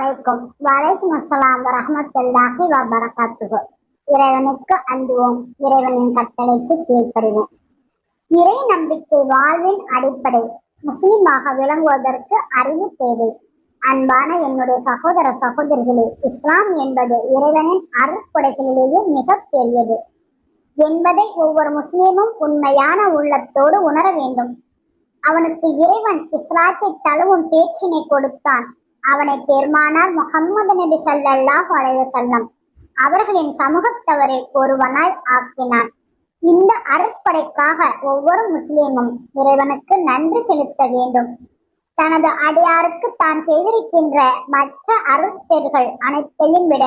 அலைக்கும் வலைக்கும் அஸ்லாம் வரஹமத்துல்லாஹி வபரகாத்துஹு இறைவனுக்கு அன்புவோம். இறைவனின் கட்டளைக்கு கீழ்ப்படிவோம். இறை நம்பிக்கை வாழ்வின் அடிப்படை. முஸ்லிமாக விளங்குவதற்கு அறிவு தேவை. அன்பான என்னுடைய சகோதர சகோதரிகளே இஸ்லாம் என்பது இறைவனின் அருட்கொடைகளிலேயே மிக பெரியது. என்பதை ஒவ்வொரு முஸ்லீமும் உண்மையான உள்ளத்தோடு உணர வேண்டும். அவனுக்கு இறைவன் இஸ்லாத்தை தழுவும் பேச்சினை கொடுத்தான். அவனை பெருமானார் முகம்மது நபி சல்லாஹ் அலைஹி அவர்களின் சமூகத்தவரில் ஒருவனாய் ஆக்கினான். இந்த அருட்படைக்காக ஒவ்வொரு முஸ்லீமும் இறைவனுக்கு நன்றி செலுத்த வேண்டும். தனது அடியாருக்கு தான் செய்திருக்கின்ற மற்ற அருட்பெறுகள் அனைத்தையும் விட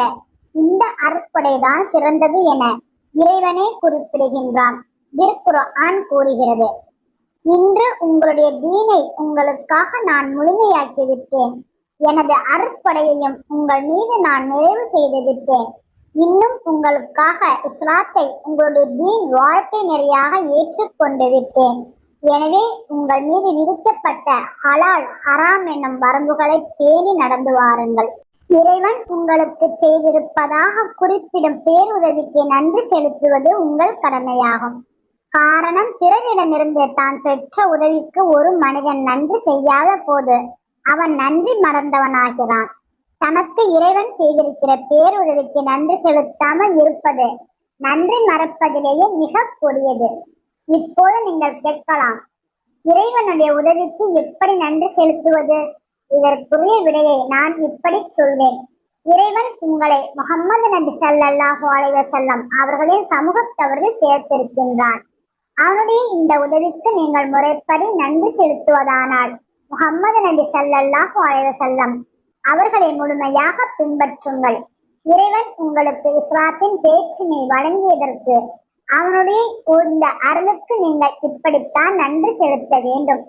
இந்த அருட்படைதான் சிறந்தது என இறைவனே குறிப்பிடுகின்றான். திருக்குர்ஆன் கூறுகிறது. இன்று உங்களுடைய தீனை உங்களுக்காக நான் முழுமையாக்கி விட்டேன் எனது அருட்படையையும் உங்கள் மீது நான் நிறைவு செய்து விட்டேன். இன்னும் உங்களுக்காக இஸ்லாத்தை உங்களுடைய தீன் வாழ்க்கை நெறியாக ஏற்றுக்கொண்டு விட்டேன். எனவே உங்கள் மீது விதிக்கப்பட்ட ஹலால் ஹராம் என்னும் வரம்புகளை பேணி நடந்து வாருங்கள். இறைவன் உங்களுக்கு செய்திருப்பதாக குறிப்பிடும் பேருதவிக்கு நன்றி செலுத்துவது உங்கள் கடமையாகும். காரணம் பிறரிடமிருந்து தான் பெற்ற உதவிக்கு ஒரு மனிதன் நன்றி செய்யாத போது அவன் நன்றி மறந்தவனாகிறான். தனக்கு இறைவன் செய்திருக்கிற பேருதவிக்கு நன்றி செலுத்தாமல் இருப்பது நன்றி மறப்பதிலேயே மிக கொடியது. இப்போது நீங்கள் கேட்கலாம் இறைவனுடைய உதவிக்கு எப்படி நன்றி செலுத்துவது? இதற்குரிய விடையை நான் இப்படி சொல்வேன். இறைவன் உங்களை முகம்மது நபி ஸல்லல்லாஹு அலைஹி செல்லம் அவர்களின் சமூகத்தவர்கள் சேர்த்திருக்கின்றான். அவனுடைய இந்த உதவிக்கு நீங்கள் முறைப்படி நன்றி செலுத்துவதானால் முகம்மது நபி ஸல்லல்லாஹு அலைவசல்லம் அவர்களை முழுமையாக பின்பற்றுங்கள். இறைவன் உங்களுக்கு இஸ்லாத்தின் பேச்சினை வழங்கியதற்கு அவனுடைய இந்த அருளுக்கு நீங்கள் இப்படித்தான் நன்றி செலுத்த வேண்டும்.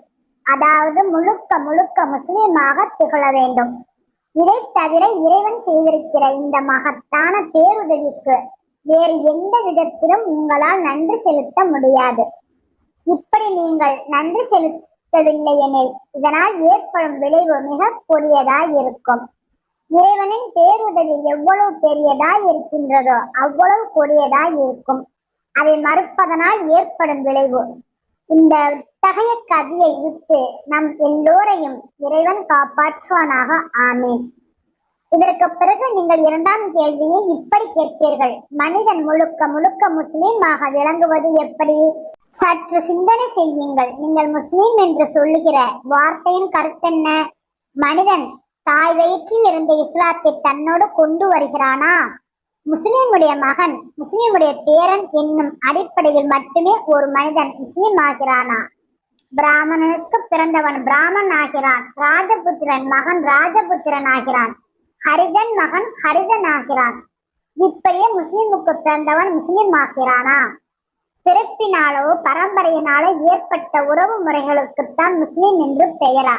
அதாவது முழுக்க முழுக்க முஸ்லீமாக திகழ வேண்டும். இதை தவிர இறைவன் செய்திருக்கிற இந்த மகத்தான பேருதவிக்கு வேறு எந்த விதத்திலும் உங்களால் நன்றி செலுத்த முடியாது. இப்படி நீங்கள் நன்றி செலுத்த செலுத்தவில்லை எனில் இதனால் ஏற்படும் விளைவு மிக கொடியதாய் இருக்கும். இறைவனின் பேருதவி எவ்வளவு பெரியதாய் இருக்கின்றதோ அவ்வளவு கொடியதாய் இருக்கும். அதை மறுப்பதனால் ஏற்படும் விளைவு. இந்த இத்தகைய கதியை விட்டு நம் எல்லோரையும் இறைவன் காப்பாற்றுவானாக. ஆமேன். இதற்கு பிறகு நீங்கள் இரண்டாம் கேள்வியை இப்படி கேட்பீர்கள். மனிதன் முழுக்க முழுக்க முஸ்லீமாக விளங்குவது எப்படி? சற்று சிந்தனை செய்யுங்கள். நீங்கள் முஸ்லீம் என்று சொல்லுகிற வார்த்தையின் கருத்தென்ன மனிதன் தாய் வயிற்றில் இருந்த இஸ்லாத்தை தன்னோடு கொண்டு வருகிறானா? முஸ்லீமுடைய மகன் முஸ்லீமுடைய பேரன் என்னும் அடிப்படையில் மட்டுமே ஒரு மனிதன் முஸ்லீம் ஆகிறானா? பிராமணனுக்கு பிறந்தவன் பிராமன் ஆகிறான். ராஜபுத்திரன் மகன் ராஜபுத்திரன் ஆகிறான். ஹரிதன் மகன் ஹரிதன் ஆகிறான். இப்படியே முஸ்லிமுக்கு பிறந்தவன் முஸ்லிம் ஆகிறானா? பிறப்பினாலோ பரம்பரையினாலோ ஏற்பட்ட உறவு முறைகளுக்குத்தான் முஸ்லிம் என்று பெயரா.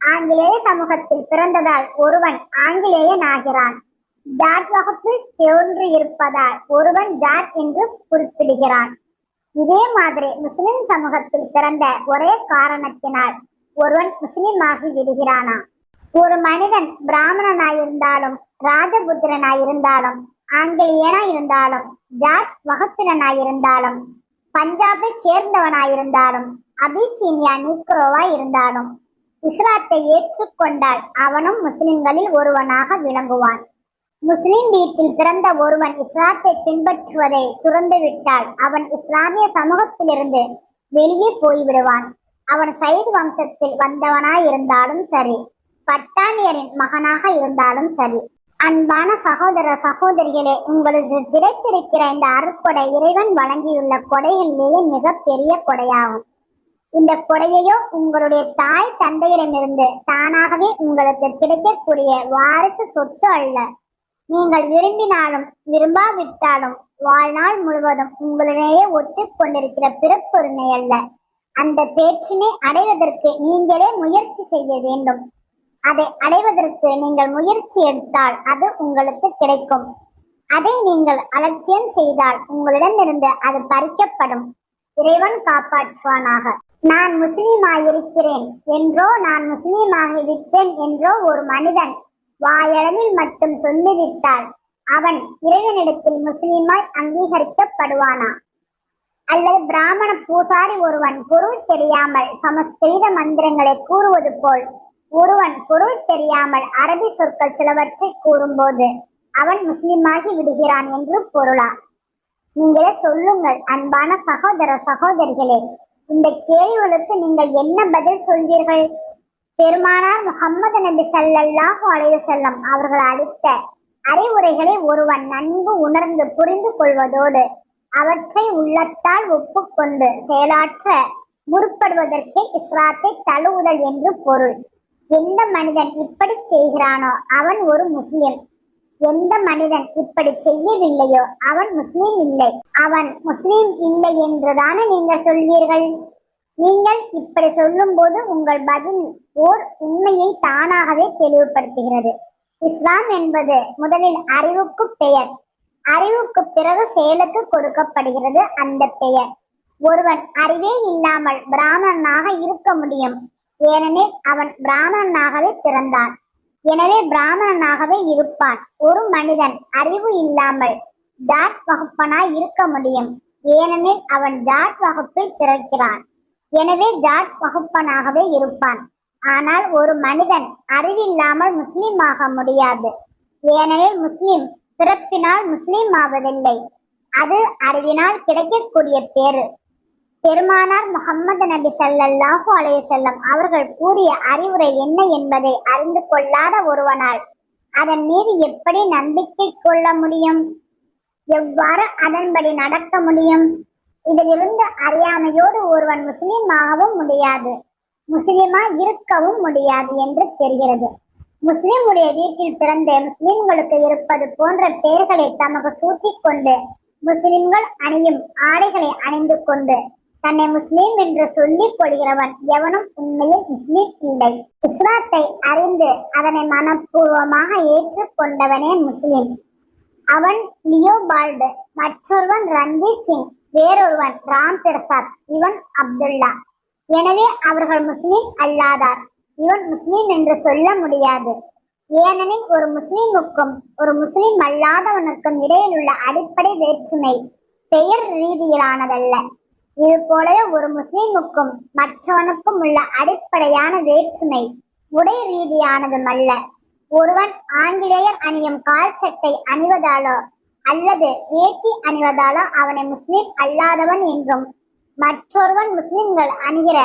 ஆங்கிலேய சமூகத்தில் பிறந்ததால் ஒருவன் ஆங்கிலேயன் ஆகிறான். ஜாட் வகுப்பில் தோன்றி இருப்பதால் ஒருவன் ஜாட் என்று குறிப்பிடுகிறான். இதே மாதிரி முஸ்லிம் சமூகத்தில் பிறந்த ஒரே காரணத்தினால் ஒருவன் முஸ்லிம் ஆகி விடுகிறானா? ஒரு மனிதன் பிராமணனாயிருந்தாலும் ராஜபுத்திரனாயிருந்தாலும் ஆங்கிலேயனாயிருந்தாலும் ஜாட் வகுப்பினனாயிருந்தாலும் பஞ்சாபை சேர்ந்தவனாயிருந்தாலும் அபிசீனியா நீக்ரோவா இருந்தாலும் இஸ்லாத்தை ஏற்றுக்கொண்டால் அவனும் முஸ்லிம்களில் ஒருவனாக விளங்குவான். முஸ்லிம் வீட்டில் பிறந்த ஒருவன் இஸ்லாத்தை பின்பற்றுவதை துறந்துவிட்டால் அவன் இஸ்லாமிய சமூகத்திலிருந்து வெளியே போய்விடுவான். அவன் சைது வம்சத்தில் வந்தவனாய் இருந்தாலும் சரி பட்டாணியரின் மகனாக இருந்தாலும் சரி. அன்பான சகோதர சகோதரிகளே உங்களுக்கு கிடைத்திருக்கிற இந்த அருட்கொடை இறைவன் வழங்கியுள்ள கொடைகளிலேயே மிக பெரிய கொடையாகும். இந்த கொடையையோ உங்களுடைய தாய் தந்தையிடமிருந்து தானாகவே உங்களுக்கு கிடைக்கக்கூடிய வாரிசு சொத்து அல்ல. நீங்கள் விரும்பினாலும் விரும்பாவிட்டாலும் வாழ்நாள் முழுவதும் உங்களிடையே ஒட்டி கொண்டிருக்கிற பிறப்புரிமை அல்ல. அந்த பேச்சினை அடைவதற்கு நீங்களே முயற்சி செய்ய வேண்டும். அதை அடைவதற்கு நீங்கள் முயற்சி எடுத்தால் அது உங்களுக்கு கிடைக்கும். அதை நீங்கள் அலட்சியம் செய்தால் உங்களிடமிருந்து அது பறிக்கப்படும். இறைவன் காப்பாற்றுவானாக. நான் முஸ்லீமாயிருக்கிறேன். என்றோ நான் முஸ்லீமாகி விட்டேன் என்றோ ஒரு மனிதன் வாயளவில் மட்டும் சொல்லிவிட்டால் அவன் இறைவனிடத்தில் முஸ்லீமாய் அங்கீகரிக்கப்படுவானா? அல்லது பிராமண பூசாரி ஒருவன் பொருள் தெரியாமல் சமஸ்கிருத மந்திரங்களை கூறுவது போல் ஒருவன் பொருள் தெரியாமல் அரபி சொற்கள் சிலவற்றை கூறும்போது அவன் முஸ்லிமாகி விடுகிறான் என்று பொருளா? நீங்களே சொல்லுங்கள் அன்பான சகோதர சகோதரிகளே இந்த கேள்விகளுக்கு நீங்கள் என்ன பதில் சொல்வீர்கள்? பெருமானார் முகம்மது நபி ஸல்லல்லாஹு அலைஹி செல்லம் அவர்கள் அளித்த அறிவுரைகளை ஒருவன் நன்கு உணர்ந்து புரிந்து கொள்வதோடு அவற்றை உள்ளத்தால் ஒப்புக்கொண்டு செயலாற்ற முற்படுவதற்கே இஸ்ராத்தை தழுவுதல் என்று பொருள். எந்த மனிதன் இப்படி செய்கிறானோ அவன் ஒரு முஸ்லிம். எந்த மனிதன் இப்படி செய்யவில்லையோ அவன் முஸ்லீம் இல்லை. அவன் முஸ்லீம் இல்லை என்றுதானே நீங்கள் சொல்வீர்கள்? நீங்கள் இப்படி சொல்லும்போது உங்கள் பதில் ஓர் உண்மையை தானாகவே தெளிவுபடுத்துகிறது. இஸ்லாம் என்பது முதலில் அறிவுக்கு பெயர். அறிவுக்கு பிறகு செயலுக்கு கொடுக்கப்படுகிறது அந்த பெயர். ஒருவன் அறிவே இல்லாமல் பிராமணனாக இருக்க முடியும். ஏனெனில் அவன் பிராமணனாகவே பிறந்தான். எனவே பிராமணனாகவே இருப்பான். ஒரு மனிதன் அறிவு இல்லாமல் ஜாட் வகுப்பனாய் இருக்க முடியும். ஏனெனில் அவன் ஜாட் வகுப்பில் பிறக்கிறான். எனவே ஜாட் வகுப்பனாகவே இருப்பான். ஆனால் ஒரு மனிதன் அறிவில்லாமல் முஸ்லிம் ஆக முடியாது. ஏனெனில் முஸ்லிம் பிறப்பினால் முஸ்லிம் ஆவதில்லை. அது அறிவினால் கிடைக்கக்கூடிய பேரு பெருமானார் முகம்மது நபி ஸல்லல்லாஹு அலைஹி வஸல்லம் அவர்கள் கூறிய அறிவுரை என்ன என்பதை அறிந்து கொள்ளாத ஒருவனால் அதன் மீது எப்படி நம்பிக்கை கொள்ள முடியும்? எவ்வாறு அதன்படி நடக்க முடியும்? இதிலிருந்து அறியாமையோடு ஒருவன் முஸ்லிமாகவும் முடியாது முஸ்லிமா இருக்கவும் முடியாது என்று தெரிகிறது. முஸ்லிமுடைய வீட்டில் பிறந்த முஸ்லிம்களுக்கு இருப்பது போன்ற பெயர்களை தமக்கு சூட்டிக் கொண்டு முஸ்லிம்கள் அணியும் ஆடைகளை அணிந்து கொண்டு தன்னை முஸ்லீம் என்று சொல்லிக் கொள்கிறவன் எவனும் உண்மையில் முஸ்லீம் இல்லை. இஸ்லாத்தை அறிந்து அதனை மனப்பூர்வமாக ஏற்றுக்கொண்டவனே முஸ்லீம். அவன் லியோபால்டு மற்றொருவன் ரஞ்சித் சிங் வேறொருவன் ராம் பிரசாத் இவன் அப்துல்லா. எனவே அவர்கள் முஸ்லீம் அல்லாதார். இவன் முஸ்லீம் என்று சொல்ல முடியாது. ஏனெனில் ஒரு முஸ்லிமுக்கும் ஒரு முஸ்லீம் அல்லாதவனுக்கும் இடையில் உள்ள அடிப்படை வேற்றுமை பெயர் ரீதியிலானதல்ல. இது போலவே ஒரு முஸ்லிமுக்கும் மற்றவனுக்கும் உள்ள அடிப்படையான வேற்றுமை உடை ரீதியானதும் அல்ல. ஒருவன் ஆங்கிலேயர் அணியும் கால் சட்டை அணிவதாலோ அல்லது வேட்டி அணிவதாலோ அவனை முஸ்லிம் அல்லாதவன் என்றும் மற்றொருவன் முஸ்லிம்கள் அணிகிற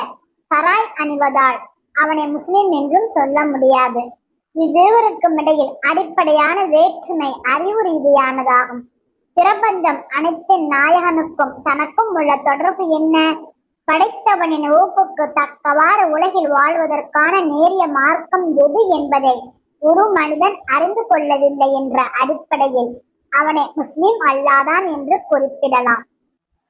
சராய் அணிவதால் அவனை முஸ்லிம் என்றும் சொல்ல முடியாது. இவ்விருவருக்கும் இடையில் அடிப்படையான வேற்றுமை அறிவு ரீதியானதாகும். பிரபஞ்சம் அனைத்து நாயகனுக்கும் தனக்கும் உள்ள தொடர்பு என்ன? படைத்தவனின் ஊப்புக்கு தக்கவாறு உலகில் வாழ்வதற்கான நேரிய மார்க்கம் எது என்பதை ஒரு மனிதன் அறிந்து கொள்ளவில்லை என்ற அடிப்படையில் அவனை முஸ்லிம் அல்லாதான் என்று குறிப்பிடலாம்.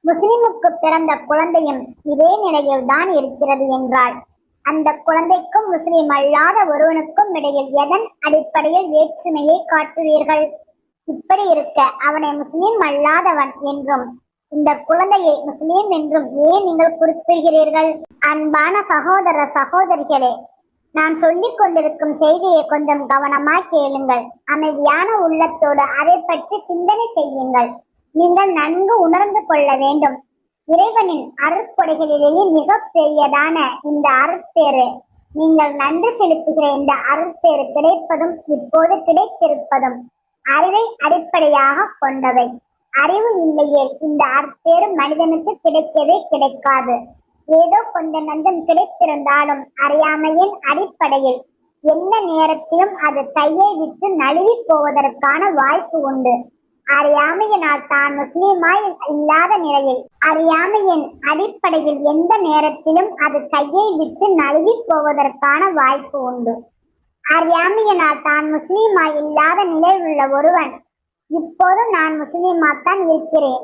முஸ்லிமுக்கு பிறந்த குழந்தையும் இதே நிலையில் தான் இருக்கிறது என்றால் அந்த குழந்தைக்கும் முஸ்லிம் அல்லாத ஒருவனுக்கும் இடையில் எதன் அடிப்படையில் வேற்றுமையை காட்டுவீர்கள்? இப்படி இருக்க அவனை முஸ்லீம் அல்லாதவன் என்றும் இந்த குழந்தையை முஸ்லீம் என்றும் ஏன் நீங்கள் குறிப்பிடுகிறீர்கள்? அன்பான சகோதர சகோதரிகளே நான் சொல்லிக் கொண்டிருக்கும் செய்தியை கொஞ்சம் கவனமாய் கேளுங்கள். அமைதியான உள்ளத்தோடு அதை பற்றி சிந்தனை செய்யுங்கள். நீங்கள் நன்கு உணர்ந்து கொள்ள வேண்டும். இறைவனின் அருட்கொடைகளிலேயே மிக பெரியதான இந்த அருட்பேறு. நீங்கள் நன்றி செலுத்துகிற இந்த அருட்பேறு கிடைப்பதும் இப்போது கிடைத்திருப்பதும். அறிவை அடிப்படையாக கொண்டவை. அறிவு இல்லையே இந்த அற்பேறு மனிதனுக்கு கிடைக்கவே கிடைக்காது. ஏதோ கொஞ்சம் நஞ்சம் கிடைத்திருந்தாலும் அறியாமையின் அடிப்படையில் எந்த நேரத்திலும் அது கையை விட்டு நழுவி போவதற்கான வாய்ப்பு உண்டு. அறியாமையினால் தான் முஸ்லீமாய் இல்லாத நிலையில் அறியாமையின் அடிப்படையில் எந்த நேரத்திலும் அது கையை விட்டு நழுவி போவதற்கான வாய்ப்பு உண்டு. அறியாமையினால் தான் முஸ்லீமா இல்லாத நிலையில் உள்ள ஒருவன். இப்போது நான் முஸ்லீமாத்தான் இருக்கிறேன்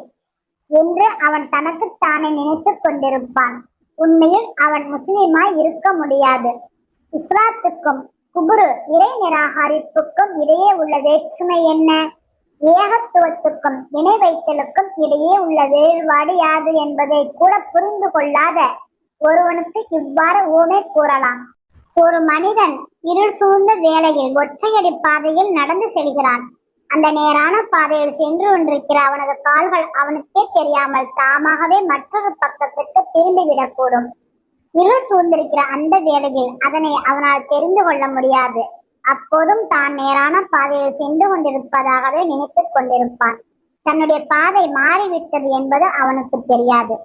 என்று அவன் தனக்கு தானே நினைத்துக் கொண்டிருப்பான். உண்மையில் அவன் முஸ்லீமா இருக்க முடியாது. இஸ்லாத்துக்கும் குபுரு இறை நிராகரிப்புக்கும் இடையே உள்ள வேற்றுமை என்ன? ஏகத்துவத்துக்கும் இணை வைத்தலுக்கும் இடையே உள்ள வேறுபாடு யாது என்பதை கூட புரிந்து கொள்ளாத ஒருவனுக்கு இவ்வாறு ஊமை கூறலாம். ஒரு மனிதன் இருள் சூழ்ந்த வேளையில் ஒற்றையடி பாதையில் நடந்து செல்கிறான். அந்த நேரான பாதையில் சென்று கொண்டிருக்கிற அவனது கால்கள் அவனுக்கே தெரியாமல் தாமாகவே மற்றொரு பக்கத்திற்கு திரும்பிவிடக்கூடும். இருள் சூழ்ந்திருக்கிற அந்த வேளையில் அதனை அவனால் தெரிந்து கொள்ள முடியாது. அப்போதும் தான் நேரான பாதையில் சென்று கொண்டிருப்பதாகவே நினைத்துக் கொண்டிருப்பான். தன்னுடைய பாதை மாறிவிட்டது என்பது அவனுக்கு தெரியாது.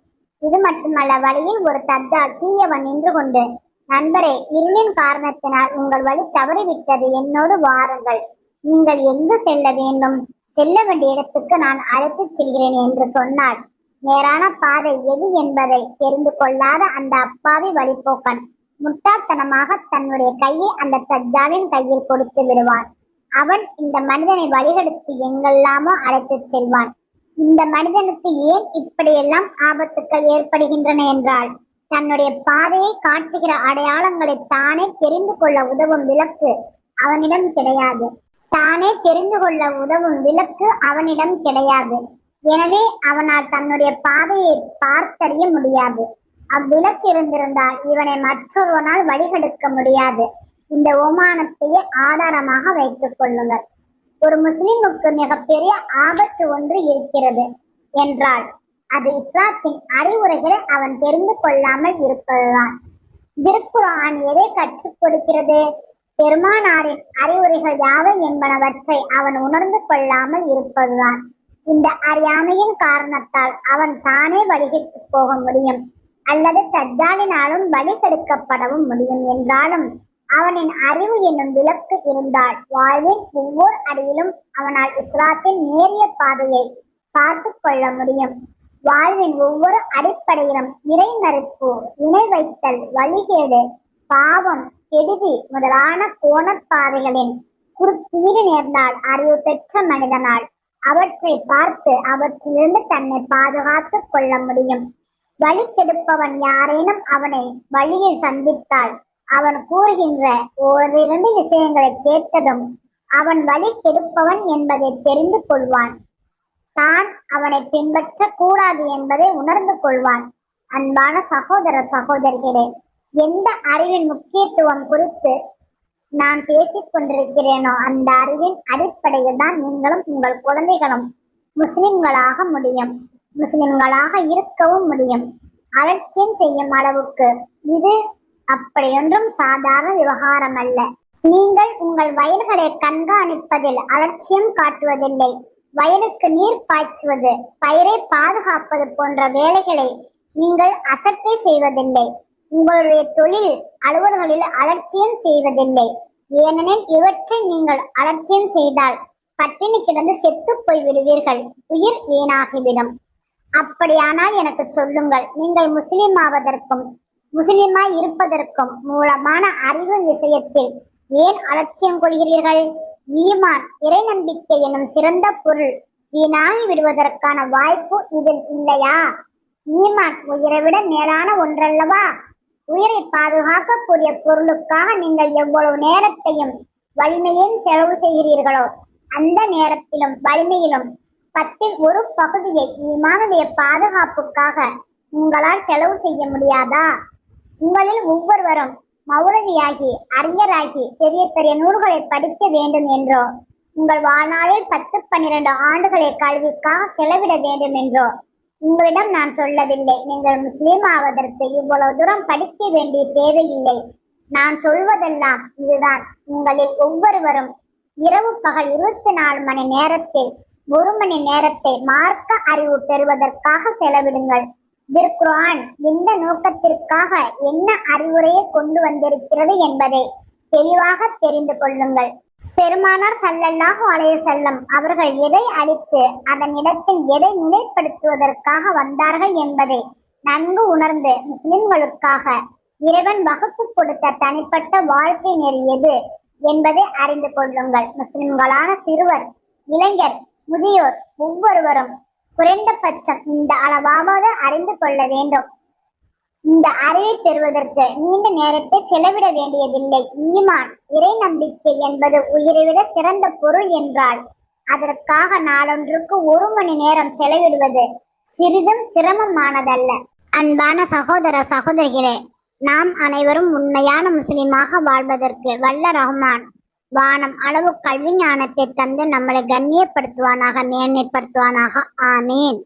இது மட்டுமல்ல வழியில் ஒரு தஜ்ஜால் தீயவன் நின்று கொண்டு நண்பரே இருளின் காரணத்தினால் உங்கள் வழி தவறிவிட்டது. என்னோடு வாருங்கள். நீங்கள் எங்கு செல்ல வேண்டும்? செல்ல வேண்டிய இடத்துக்கு நான் அழைத்துச் செல்கிறேன் என்று சொன்னார். நேரான பாதை எது என்பதை தெரிந்து கொள்ளாத அந்த அப்பாவி வழிபோக்கன் முட்டாள்தனமாக தன்னுடைய கையை அந்த சஜ்ஜாவின் கையில் கொடுத்து விடுவான். அவன் இந்த மனிதனை வழிகெடுத்து எங்கெல்லாமோ அழைத்துச் செல்வான். இந்த மனிதனுக்கு ஏன் இப்படியெல்லாம் ஆபத்துக்கள் ஏற்படுகின்றன என்றால் தன்னுடைய பாதையை காட்டுகிற அடையாளங்களை தானே தெரிந்து கொள்ள உதவும் விளக்கு அவனிடம் கிடையாது. தானே தெரிந்து கொள்ள உதவும் விளக்கு அவனிடம் கிடையாது. எனவே அவனால் தன்னுடைய பாதையை பார்த்தறிய முடியாது. அவ்விளக்கு இருந்திருந்தால் இவனை மற்றொருவனால் வழிகெடுக்க முடியாது. இந்த ஓமானத்தையே ஆதாரமாக வைத்துக் கொள்ளுங்கள். ஒரு முஸ்லிமுக்கு மிகப்பெரிய ஆபத்து ஒன்று இருக்கிறது என்றால் அது இஸ்லாத்தின் அறிவுரைகளை அவன் தெரிந்து கொள்ளாமல் இருப்பதுதான். திருக்குரான் எதை கற்றுக் கொடுக்கிறது? பெருமானாரின் அறிவுரைகள் யாவை என்பனவற்றை அவன் உணர்ந்து கொள்ளாமல் இருப்பதுதான். இந்த அறியாமையின் காரணத்தால் அவன் தானே வழிகிட்டு போக முடியும் அல்லது தஜ்ஜாலினாலும் வழி கெடுக்கப்படவும் முடியும் என்றாலும் அவனின் அறிவு என்னும் விளக்கு இருந்தால் வாழ்வின் ஒவ்வொரு அடியிலும் அவனால் இஸ்லாத்தின் நேரிய பாதையை பார்த்து கொள்ள முடியும். வாழ்வின் ஒவ்வொரு அடிப்படையிலும் இறை மறுப்பு இணை வைத்தல் வழிகேடு பாவம் கெடுதி முதலான கோணப்பாதைகளின் குறுக்கீடு நேர்ந்தால் அறிவு பெற்ற மனிதனால் அவற்றை பார்த்து அவற்றிலிருந்து தன்னை பாதுகாத்துக் கொள்ள முடியும். வழி கெடுப்பவன் யாரேனும் அவனை வழியில் சந்தித்தால் அவன் கூறுகின்ற ஓரிரண்டு விஷயங்களை கேட்டதும் அவன் வழி கெடுப்பவன் என்பதை தெரிந்து கொள்வான். தான் அவனை பின்பற்ற கூடாது என்பதை உணர்ந்து கொள்வான். அன்பான சகோதர சகோதரிகளே எந்த அறிவின் முக்கியத்துவம் குறித்து நான் பேசிக் கொண்டிருக்கிறேனோ அந்த அறிவின் அடிப்படையில் தான் நீங்களும் உங்கள் குழந்தைகளும் முஸ்லிம்களாக முடியும். முஸ்லிம்களாக இருக்கவும் முடியும். அலட்சியம் செய்யும் அளவுக்கு இது அப்படியொன்றும் சாதாரண விவகாரம் அல்ல. நீங்கள் உங்கள் வயல்களை கண்காணிப்பதில் அலட்சியம் காட்டுவதில்லை. வயலுக்கு நீர் பாய்ச்சுவது பயிரை பாதுகாப்பது போன்ற வேலைகளை நீங்கள் அசட்டை செய்வதில்லை. உங்களுடைய தொழில் அலுவல்களில் அலட்சியம் செய்வதில்லை. ஏனெனில் இவற்றை நீங்கள் அலட்சியம் செய்தால் பட்டினி கிடந்து செத்து போய் விடுவீர்கள். உயிர் வீணாகிவிடும். அப்படியானால் எனக்கு சொல்லுங்கள் நீங்கள் முஸ்லிம் ஆவதற்கும் முஸ்லிமாய் இருப்பதற்கும் மூலமான அறிவு விஷயத்தில் ஏன் அலட்சியம் கொள்கிறீர்கள்? ஈமான் இறை நம்பிக்கை எனும் சிறந்த பொருள். வீணாகி விடுவதற்கான வாய்ப்பு இதில் இல்லையா? ஈமான் உயிரை விட மேலான ஒன்றல்லவா? உயிரை பாதுகாக்கக்கூடிய பொருளுக்காக நீங்கள் எவ்வளவு நேரத்தையும் வலிமையும் செலவு செய்கிறீர்களோ அந்த நேரத்திலும் வலிமையிலும் பத்தில் ஒரு பகுதியை ஈமானுடைய பாதுகாப்புக்காக உங்களால் செலவு செய்ய முடியாதா? உங்களில் ஒவ்வொருவரும் மௌலவியாகி அறிஞராகி பெரிய பெரிய நூல்களை படிக்க வேண்டும் என்றோ உங்கள் வாழ்நாளில் பத்து பன்னிரண்டு ஆண்டுகளை கல்விக்காக செலவிட வேண்டும் என்றோ உங்களிடம் நான் சொல்லவில்லை. நீங்கள் முஸ்லீம் ஆவதற்கு இவ்வளவு தூரம் படிக்க வேண்டிய தேவையில்லை. நான் சொல்வதெல்லாம் இதுதான். உங்களில் ஒவ்வொருவரும் இரவு பகல் இருபத்தி நாலு மணி நேரத்தில் ஒரு மணி நேரத்தை மார்க்க அறிவு பெறுவதற்காக செலவிடுங்கள். திருக்குரான் எந்த நோக்கத்திற்காக என்ன அறிவுரையை கொண்டு வந்திருக்கிறது என்பதை தெளிவாக தெரிந்து கொள்ளுங்கள். பெருமானார் சல்லல்லாஹு அலைய செல்லம் அவர்கள் எதை அளித்து அதன் இடத்தில் எதை நிலைப்படுத்துவதற்காக வந்தார்கள் என்பதை நன்கு உணர்ந்து முஸ்லிம்களுக்காக இறைவன் வகுத்து கொடுத்த தனிப்பட்ட வாழ்க்கை நெறி எது என்பதை அறிந்து கொள்ளுங்கள். முஸ்லிம்களான சிறுவர் இளைஞர் முதியோர் ஒவ்வொருவரும் குறைந்தபட்சம் இந்த அளவாவது அறிந்து கொள்ள வேண்டும். இந்த அறிவை பெறுவதற்கு நீண்ட நேரத்தை செலவிட வேண்டியதில்லை. ஈமான் இறை நம்பிக்கை என்பது உயிரை விட சிறந்த பொருள் என்றால் அதற்காக நாளொன்றுக்கு ஒரு மணி நேரம் செலவிடுவது சிறிதும் சிரமமானதல்ல. அன்பான சகோதர சகோதரிகளே நாம் அனைவரும் உண்மையான முஸ்லிமாக வாழ்வதற்கு வல்ல ரஹ்மான் வானம் அளவு கல்வி ஞானத்தை தந்து நம்மளை கண்ணியப்படுத்துவானாக மேன்மைப்படுத்துவானாக. ஆமேன்.